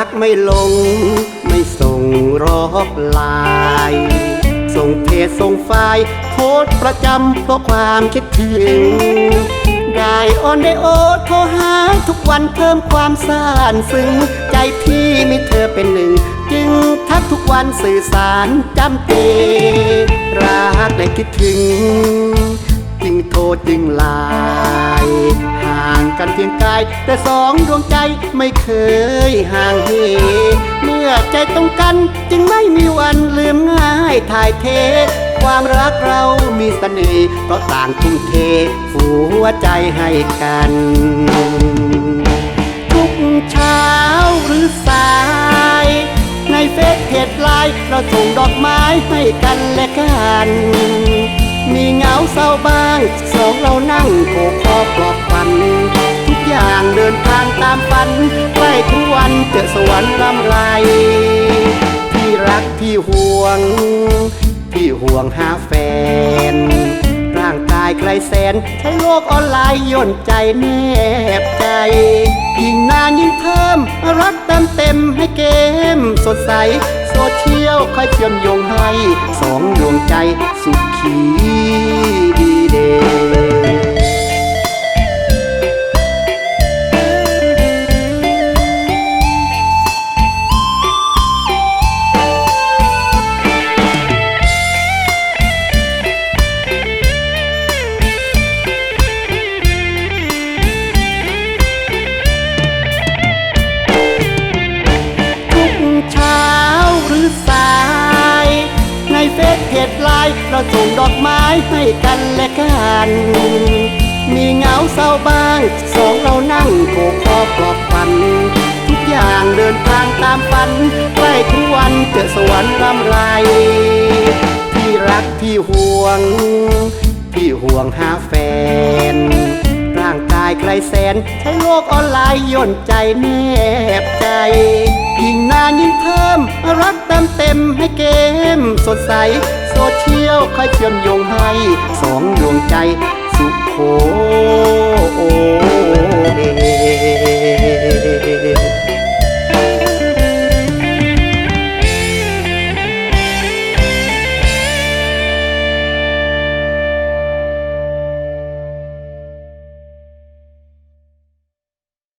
ักไม่ลง ไม่ส่งรอบลน์ส่งเพจส่งไฟล์โพสประจำเพราะความคิดถึง ได้ออนได้โอโทรหาทุกวันเพิ่มความซ่านซึ้ง ใจพี่มีเธอเป็นหนึ่ง จึงทักทุกวันสื่อสารจำเจรักและคิดถึง จึงโทรจึงไลน์ห่างกันเพียงกาย แต่สองดวงใจไม่เคยห่างเหเมื่อใจตรงกันจึงไม่มีวันลืมง่ายถ่ายเท ความรักเรามีเสน่ห์เพราะต่างทุ่มเทหัวใจให้กัน ทุกเช้าหรือสาย ในเฟซเพจไลน์เราส่งดอกไม้ให้กันและกัน มีเงาเศร้าบ้างสองเรานั่งโกคอปลอบฝัน ทุกอย่างเดินทางตามฝันใกล้ถึงวันเจอสวรรค์ลำไรพี่รักพี่ห่วง พี่ห่วงหาแฟน ร่างกายใครแสน ใช้โลกออนไลน์ย่นใจแนบใจยิ่งนานยิ่งเพิ่มรักเต็มเต็มให้เกมสดใส โซเชียลค่อยเชื่อมโยงให้สองดวงใจสุขี เราส่งดอกไม้ให้กันและกัน มีเหงาเศร้าบ้าง สองเรานั่งโขกคอปลอบฝัน ทุกอย่างเดินทางตามฝันใกล้ถึงวันเจอสวรรค์ลำไรพี่รักพี่ห่วงพี่ห่วงหาแฟน ร่างกายใครแสน ใช้โลกออนไลน์ย่นใจแนบใจยิ่งนานยิ่งเพิ่มรักเต็มเต็มให้เกมสดใส ค่อยเชื่อมโยงให้ สองดวงใจสุขโข